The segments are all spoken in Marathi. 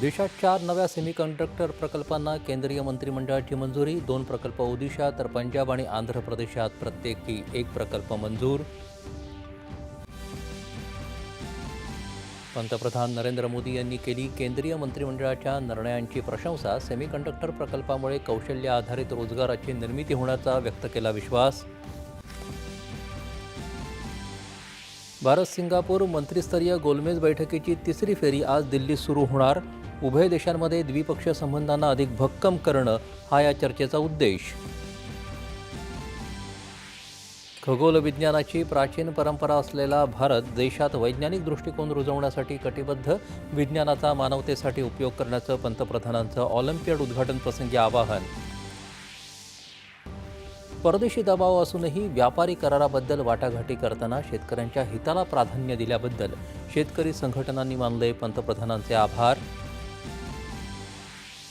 देशात चार नव्या सेमीकंडक्टर प्रकल्पांना केंद्रीय मंत्रिमंडळाची मंजुरी दोन प्रकल्प ओदिशा तर पंजाब आणि आंध्र प्रदेशात प्रत्येकी एक प्रकल्प मंजूर. पंतप्रधान नरेंद्र मोदी यांनी केली केंद्रीय मंत्रिमंडळाच्या निर्णयांची प्रशंसा. सेमीकंडक्टर प्रकल्पामुळे कौशल्य आधारित रोजगाराची निर्मिती होण्याचा व्यक्त केला विश्वास. भारत सिंगापूर मंत्रिस्तरीय गोलमेज बैठकीची तिसरी फेरी आज दिल्लीत सुरू होणार. उभय देशांमध्ये द्विपक्षीय संबंधांना अधिक भक्कम करणं हा या चर्चेचा उद्देश. खगोल विज्ञानाची प्राचीन परंपरा असलेला भारत देशात वैज्ञानिक दृष्टिकोन रुजवण्यासाठी कटिबद्ध विज्ञानाचा मानवतेसाठी उपयोग करण्याचं पंतप्रधानांचं ऑलिम्पियड उद्घाटन प्रसंगी आवाहन. परदेशी दबाव असूनही व्यापारी कराराबद्दल वाटाघाटी करताना शेतकऱ्यांच्या हिताला प्राधान्य दिल्याबद्दल शेतकरी संघटनांनी मानले पंतप्रधानांचे आभार.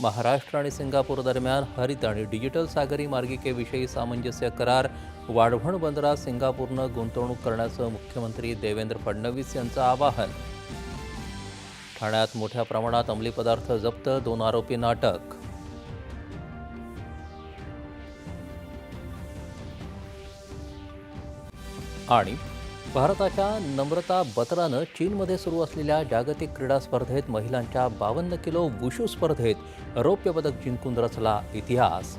महाराष्ट्र आणि सिंगापूर दरम्यान हरित आणि डिजिटल सागरी मार्गिकेविषयी सामंजस्य करार वाढवण बंदरात सिंगापूरनं गुंतवणूक करण्याचं मुख्यमंत्री देवेंद्र फडणवीस यांचं आवाहन. ठाण्यात मोठ्या प्रमाणात अंमली पदार्थ जप्त दोन आरोपींना अटक आणि भारताच्या नम्रता बत्रानं चीनमध्ये सुरू असलेल्या जागतिक क्रीडा स्पर्धेत महिलांच्या बावन्न किलो वुशू स्पर्धेत रौप्य पदक जिंकून रचला इतिहास.